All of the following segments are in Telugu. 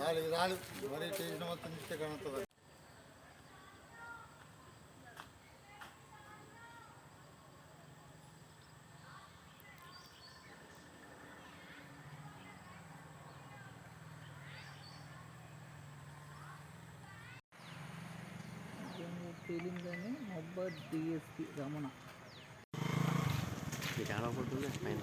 రాలి రాలి మరి చేసిన మొత్తం ఇస్తే కనుతుంది తేలిందని మొహబ్బత్ డిఎస్పి రమణ చాలా పడుతుంది? పైన.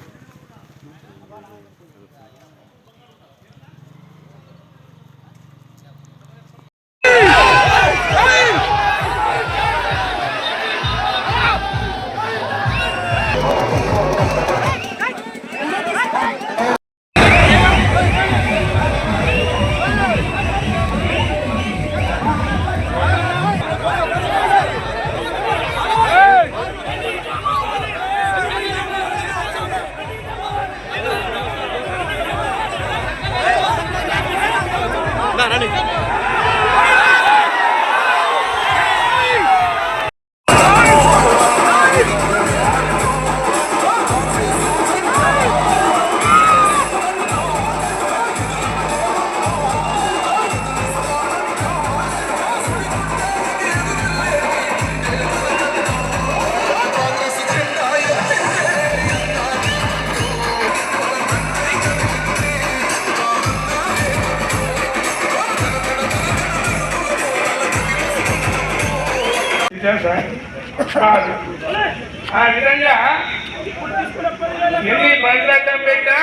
ఆ విధంగా ఎన్ని బండ్లడ్డం పెట్టా?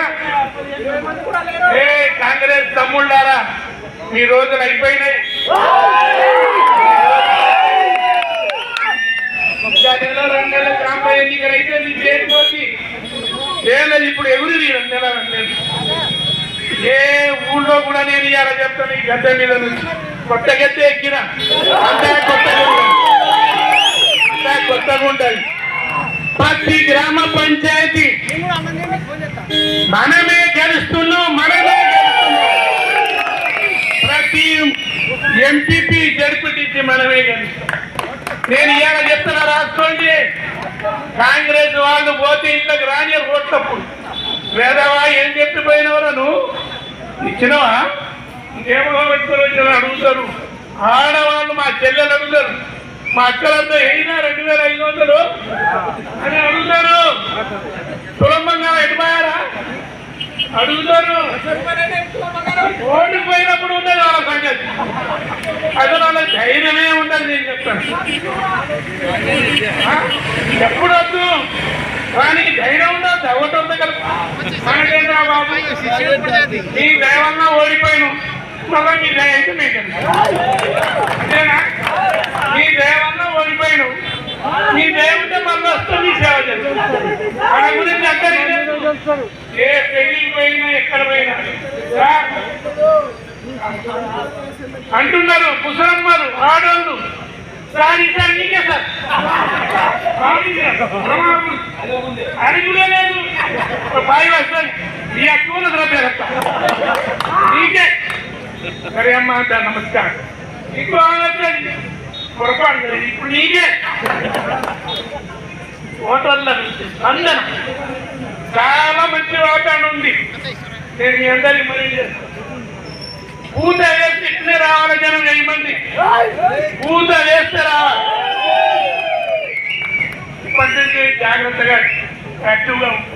ఏ కాంగ్రెస్ తమ్ముళ్ళారా ఈ రోజులు అయిపోయినాయి. రెండు నెలల గ్రామ ఎన్నికలు అయితే మీ పేరు ఏళ్ళది ఇప్పుడు ఎవరు రెండు రెండు ఏ ఊళ్ళో కూడా నేను ఇవాళ చెప్తాను ఈ గద్దె మీద నుంచి. కొత్త గద్దె ఎక్కిన. అంతా కొత్త కొత్తగా ఉంటుంది ప్రతి గ్రామ పంచాయతీ. మనమే గెలుస్తున్నాం మనమే ప్రతి ఎంపీపీ జడ్పీటీసీ మనమే గెలుస్తాం. నేను ఇవాళ చెప్తున్నా రాసుకోండి. కాంగ్రెస్ వాళ్ళు పోతే ఇంట్లోకి రాని ఓట్లప్పుడు వేదవా ఏం చెప్పిపోయినవరా నువ్వు? ఇచ్చినవా? ఏమో పెట్టుకుని అడుగుతారు. ఆడవాళ్ళు మా చెల్లెలు అడుగుతారు. మా అక్కలంతా అయినా రెండు వేల ఐదు వందలు? అని అడుగుతారు. సులభంగా ఎటుపోయారా అడుగుతారు. ఓడిపోయినప్పుడు ఉండదు వాళ్ళ సంగతి. అసలు వాళ్ళ ధైర్యమే ఉండదు నేను చెప్తాను. ఎప్పుడు వద్దు కానీ ధైర్యం ఉండదు ఒకటి కదా? మనకేంటా బాబు? నీ దయవల్ల ఓడిపోయాను. మళ్ళీ నీ దయ అయితే మీకు. అంతేనా నీ దయవల్ల ఓడిపోయాను నీ దయ ఉంటే నీ సేవ చేస్తాను మన గురించి అక్కడ ఏ పెళ్ళి పోయినా ఎక్కడ పోయినా. అంటున్నారు ముసలమ్మలు ఆడోళ్ళు. సార్ సార్ నీకే సార్. అది లేదు. బాయి వస్తాను ఈ అక్కువ ద్రవ్యత నీకే. సరే అమ్మ అంట నమస్కారం. ఇంకో ఆలోచన పొరపాటు లేదు. ఇప్పుడు నీకే. ఓటర్ల నుంచి అందరం. చాలా మంచి ఓటాన్ని ఉంది. నేను మీ అందరికి మరి పూత వేస్తే ఇట్లే రావాలి జనం వెయ్యి పూత వేస్తే రావాలి. ఇప్పటి జాగ్రత్తగా యాక్టివ్గా ఉంటాం